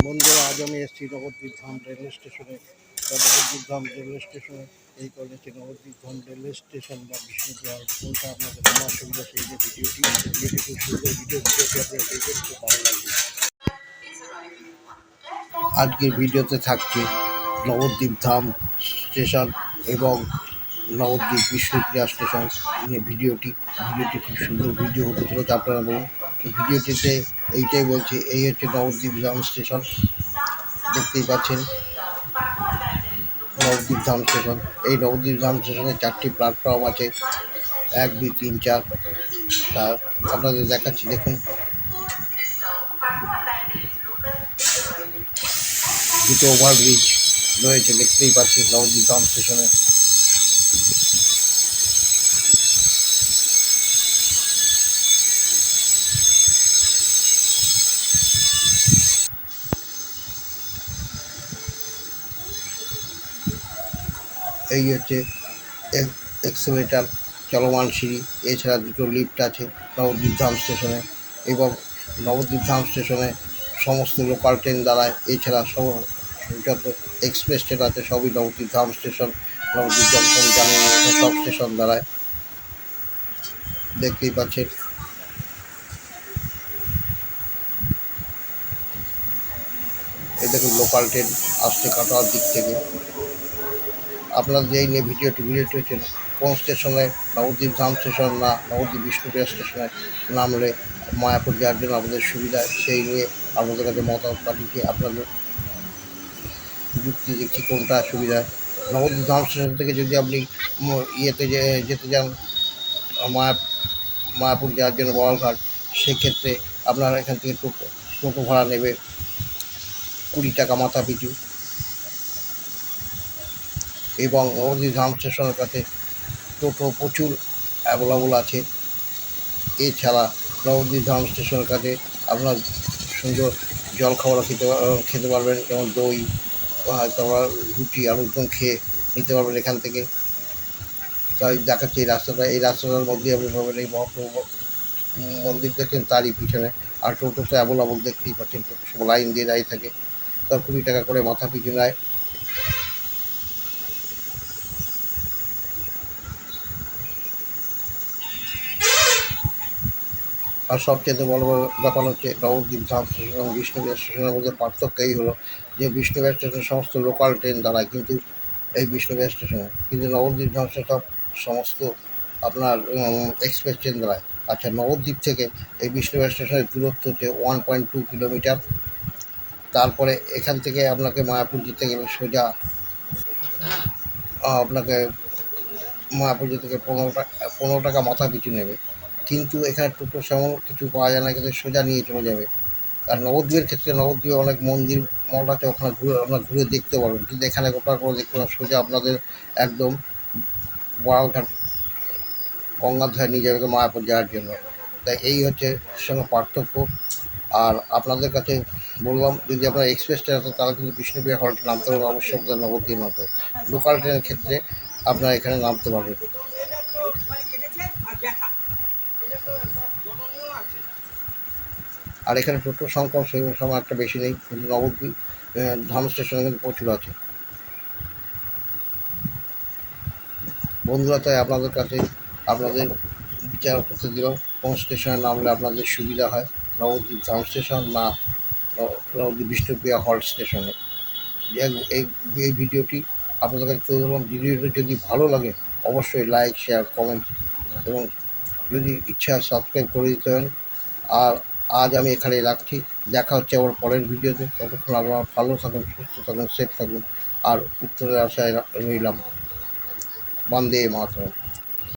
বন্ধুরা আজ আমি এসেছি নবদ্বীপ ধাম রেলওয়ে স্টেশনে। বা নবদ্বীপ ধাম রেলওয়ে স্টেশনে। এই কলেজে নবদ্বীপ ধাম রেলওয়ে স্টেশন বা বিষ্ণুপুর কোনটা আপনাদের আমার সুবিধা সেই যে ভিডিওটি ভিডিওটি খুব সুন্দর ভিডিও ভিডিওটি আপনারা দেখবেন, খুব ভালো লাগবে। আজকের ভিডিওতে থাকছে নবদ্বীপ ধাম স্টেশন এবং নবদ্বীপ বিষ্ণুপ্রিয়া স্টেশন নিয়ে ভিডিওটি। ভিডিওটি খুব সুন্দর ভিডিও হতে চলেছে, আপনারা বলুন। তো ভিডিওটিতে এইটাই বলছি, এই হচ্ছে নবদ্বীপ ধাম স্টেশন। দেখতেই পাচ্ছেন, নবদ্বীপ ধাম স্টেশন। এই নবদ্বীপ ধাম স্টেশনে চারটি প্ল্যাটফর্ম আছে, এক, দুই, তিন, চার। তা আপনাদের দেখাচ্ছি, দেখুন। দুটো ওভারব্রিজ রয়েছে, দেখতেই পাচ্ছেন নবদ্বীপ ধাম স্টেশনে। এই হচ্ছে এক্সেলেটার চলমান সিঁড়ি। এছাড়া দুটো লিফট আছে নবদ্বীপ ধাম স্টেশনে এবং নবদ্বীপ ধাম স্টেশনে সমস্ত লোকাল ট্রেন দাঁড়ায় এছাড়া সব যত এক্সপ্রেস ট্রেন আছে, সবই নবদ্বীপ ধাম স্টেশন নবদ্বীপ জংশন জানেন সব স্টেশন দাঁড়ায় দেখতেই পাচ্ছেন। এই দেখুন লোকাল ট্রেন আসছে কাটোয়ার দিক থেকে। আপনাদের এই নিয়ে ভিডিওটি ভিডিওটি হচ্ছে কোন স্টেশনে, নবদ্বীপ ধাম স্টেশন না, নবদ্বীপ বিষ্ণুপ্রিয়া স্টেশনে নামলে মায়াপুর যাওয়ার জন্য আপনাদের সুবিধা, সেই নিয়ে আপনাদের কাছে মতামত পাঠিয়েছি আপনাদের যুক্তি দেখছি কোনটা সুবিধা। নবদ্বীপ ধাম স্টেশন থেকে যদি আপনি ইয়েতে যেতে চান মায়া, মায়াপুর যাওয়ার জন্য বড়ঘাট সেক্ষেত্রে আপনার এখান থেকে টোটো টোটো ভাড়া নেবে কুড়ি টাকা মাথা পিছু এবং ধাম স্টেশনের কাছে টোটো প্রচুর অ্যাভেলেবল আছে। এছাড়া ধাম স্টেশনের কাছে আপনার সুন্দর জল খাবারও খেতে খেতে পারবেন, যেমন দই তারপর রুটি, আলুর দম খেয়ে নিতে পারবেন এখান থেকে। তাই দেখাচ্ছে এই রাস্তাটা, এই রাস্তাটার মধ্যে আপনি পাবেন এই মহাপ্রভু মন্দির দেখছেন তারই পিছনে। আর টোটো তো অ্যাভেলেবল দেখতেই পাচ্ছেন, টোটো সব লাইন দিয়ে দাঁড়িয়ে থাকে। তার কুড়ি টাকা করে মাথা পিছু নেয়। আর সবচেয়ে বড় বড় ব্যাপার হচ্ছে নবদ্বীপ ধাম স্টেশন এবং বিষ্ণুবিহার স্টেশনের মধ্যে পার্থক্য এই হলো যে বিষ্ণুবিহার স্টেশনে সমস্ত লোকাল ট্রেন দাঁড়ায়, কিন্তু এই বিষ্ণুবিহার স্টেশনে। কিন্তু নবদ্বীপ ধাম স্টেশন সমস্ত আপনার এক্সপ্রেস ট্রেন দাঁড়ায়। আচ্ছা নবদ্বীপ থেকে এই বিষ্ণুবিহার স্টেশনের দূরত্ব হচ্ছে ওয়ান পয়েন্ট টু কিলোমিটার তারপরে এখান থেকে আপনাকে মায়াপুর যেতে গেলে সোজা আপনাকে মায়াপুর যেতে গেলে পনেরো টাকা পনেরো টাকা মাথা পিছু নেবে। কিন্তু এখানে টোটো সেমন কিছু পাওয়া যায় না, কিন্তু সোজা নিয়ে চলে যাবে। আর নবদ্বীপের ক্ষেত্রে নবদ্বীপে অনেক মন্দির মল আছে, ওখানে ঘুরে, আপনার ঘুরে দেখতে পারবেন। কিন্তু এখানে গোটা করে দেখতে পারেন সোজা আপনাদের একদম বড়ালঘাট গঙ্গার ধারে নিয়ে যাবে মায়াপুর যাওয়ার জন্য। তাই এই হচ্ছে সঙ্গে পার্থক্য। আর আপনাদের কাছে বললাম, যদি আপনার এক্সপ্রেস ট্রেন আছে তাহলে কিন্তু বিষ্ণুপ্রিয়া হল্টে নামতে হবে অবশ্যই আপনাদের নবদ্বীপ নামতে লোকাল ট্রেনের ক্ষেত্রে আপনারা এখানে নামতে পারবেন। আর এখানে টোটো সংখ্যাও সেই সময় একটা বেশি নেই, কিন্তু নবদ্বীপ ধাম স্টেশনে কিন্তু প্রচুর আছে। বন্ধুরা, তাই আপনাদের কাছে আপনাদের বিচার করতে দিলাম। কোন স্টেশনে নামলে আপনাদের সুবিধা হয়? নবদ্বীপ ধাম স্টেশন না নবদ্বীপ বিষ্ণুপ্রিয়া হল্ট স্টেশনে? এই- এই ভিডিওটি আপনাদের কাছে তুলে ধরলাম। ভিডিওটি যদি ভালো লাগে, অবশ্যই লাইক, শেয়ার, কমেন্ট এবং যদি ইচ্ছা সাবস্ক্রাইব করে দিতে পারেন। আর আজ আমি এখানে রাখছি। দেখা হচ্ছে আবার পরের ভিডিওতে। ততক্ষণ আপনারা ভালো থাকুন, সুস্থ থাকুন সেফ থাকুন। আর উত্তরের আশায় রইলাম। বন্দে মাতরম।